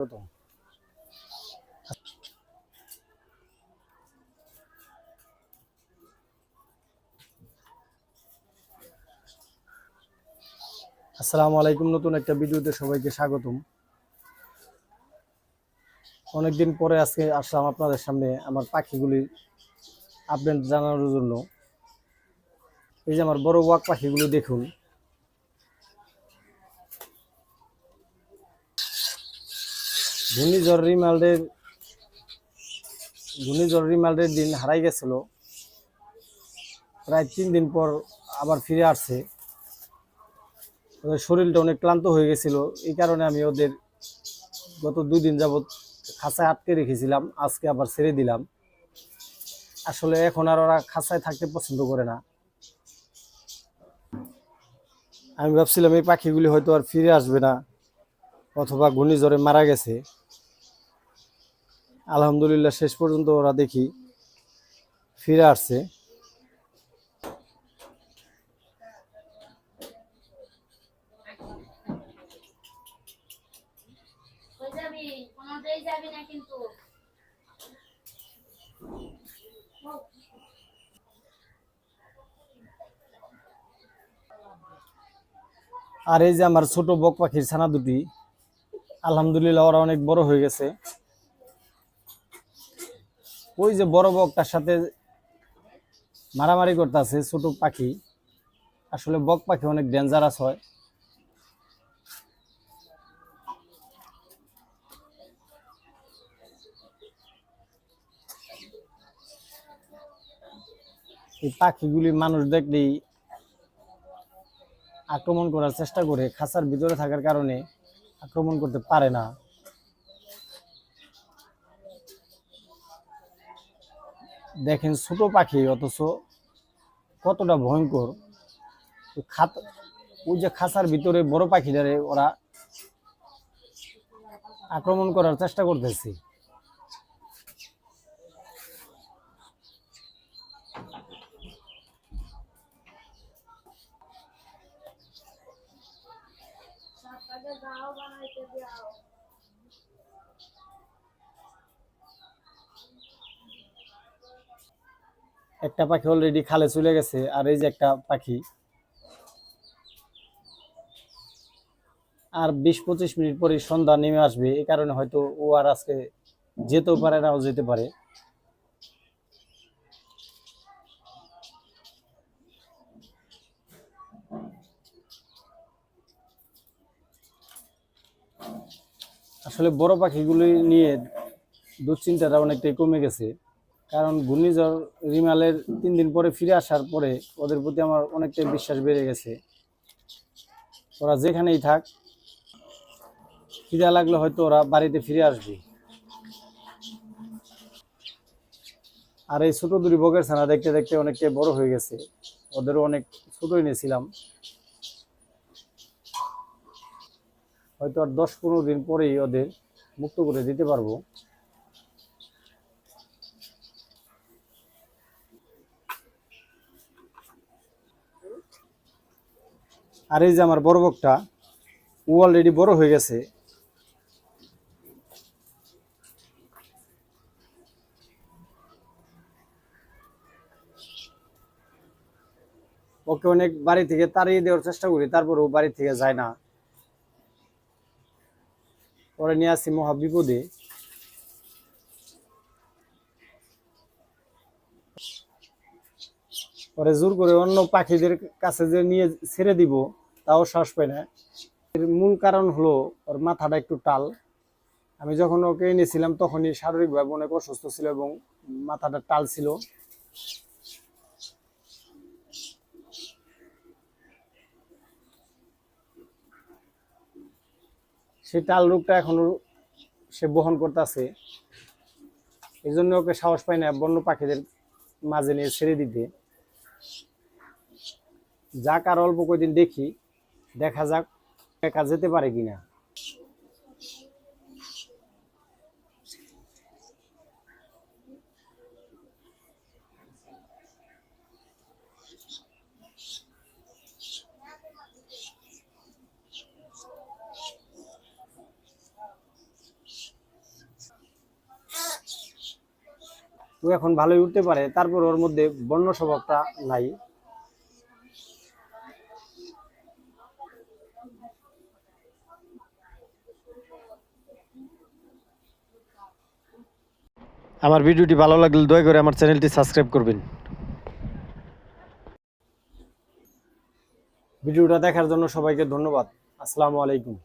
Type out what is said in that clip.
প্রথম আসসালামু আলাইকুম, নতুন একটা ভিডিওতে সবাইকে স্বাগতম। অনেকদিন পরে আজকে আসলাম আপনাদের সামনে আমার পাখিগুলির আপডেট জানানোর জন্য। এই যে আমার বড় ওয়াক পাখিগুলো দেখুন। ঘূর্ণিঝড় রিমাল্ডের ঘূর্ণিঝড় রিমাল্ডের দিন হারাই গেছিল। প্রায় তিন দিন পর আবার ফিরে আসছে। ওদের শরীরটা অনেক ক্লান্ত হয়ে গেছিল। এই কারণে আমি ওদের গত দুই দিন যাবৎ খাঁচায় আটকে রেখেছিলাম। আজকে আবার ছেড়ে দিলাম। আসলে এখন আর ওরা খাঁচায় থাকতে পছন্দ করে না। আমি ভাবছিলাম এই পাখিগুলি হয়তো আর ফিরে আসবে না, অথবা ঘূর্ণিঝড়ে মারা গেছে। আলহামদুলিল্লাহ শেষ পর্যন্ত ওরা দেখি ফিরে আসছে। আর এই যে আমার ছোট বক পাখির ছানা দুটি আলহামদুলিল্লাহ ওরা অনেক বড় হয়ে গেছে। ওই যে বড় বকটার সাথে মারামারি করতেছে, ছোট পাখি। আসলে বক পাখি অনেক ডেঞ্জারাস হয়। এই পাখিগুলি মানুষ দেখলেই আক্রমণ করার চেষ্টা করে, খাঁচার ভিতরে থাকার কারণে আক্রমণ করতে পারে না। দেখেন ছোট পাখি অথচ কতটা ভয়ঙ্কর। খাত, ওই যে খাঁচার ভিতরে বড় পাখিটারে ওরা আক্রমণ করার চেষ্টা করতেছে। একটা পাখি অলরেডি খালে চলে গেছে, আর এই যে একটা পাখি। আর বিশ পঁচিশ মিনিট পরে সন্ধ্যা নেমে আসবে এই কারণে হয়তো ও আর আজকে যেতেও পারে নাও যেতে পারে। আসলে বড় পাখিগুলি নিয়ে দুশ্চিন্তাটা অনেকটাই কমে গেছে। কারণ ঘূর্ণিঝড় রিমালের তিন দিন পরে ফিরে আসার পরে ওদের প্রতি আমার অনেকটাই বিশ্বাস বেড়ে গেছে। ওরা যেখানেই থাক, খিদা লাগলে হয়তো ওরা বাড়িতে ফিরে আসবে। আর এই ছোটো দুটি বগের ছানা দেখতে দেখতে অনেকটাই বড় হয়ে গেছে। ওদেরও অনেক ছোটই নিয়েছিলাম। হয়তো আর দশ পনেরো দিন পরেই ওদের মুক্ত করে দিতে পারব। আর এই যে আমার বড় বকটা, ও অলরেডি বড় হয়ে গেছে। ওকে অনেক বাড়ি থেকে তাড়িয়ে দেওয়ার চেষ্টা করি, তারপর ও বাড়ি থেকে যায় না। পরে নিয়ে আসি মহা বিপদে। পরে জোর করে অন্য পাখিদের কাছে যে নিয়ে ছেড়ে দিব তাও শ্বাস পায় না। এর মূল কারণ হলো ওর মাথাটা একটু টাল। আমি যখন ওকে এনেছিলাম তখনই শারীরিকভাবে অনেক অসুস্থ ছিল এবং মাথাটা টাল ছিল। সেই টাল রোগটা এখনও সে বহন করতেছে। এই জন্য ওকে সাহস পায় না বন্য পাখিদের মাঝে নিয়ে ছেড়ে দিতে। যাক, আর অল্প কয়দিন দেখি। দেখা যাক একা যেতে পারে কিনা। ও এখন ভালোই উঠতে পারে, তারপর ওর মধ্যে বন্য স্বভাবটা নাই। আমার ভিডিওটি ভালো লাগলে দয়া করে আমার চ্যানেলটি সাবস্ক্রাইব করবেন। ভিডিওটা দেখার জন্য সবাইকে ধন্যবাদ। আসসালামু আলাইকুম।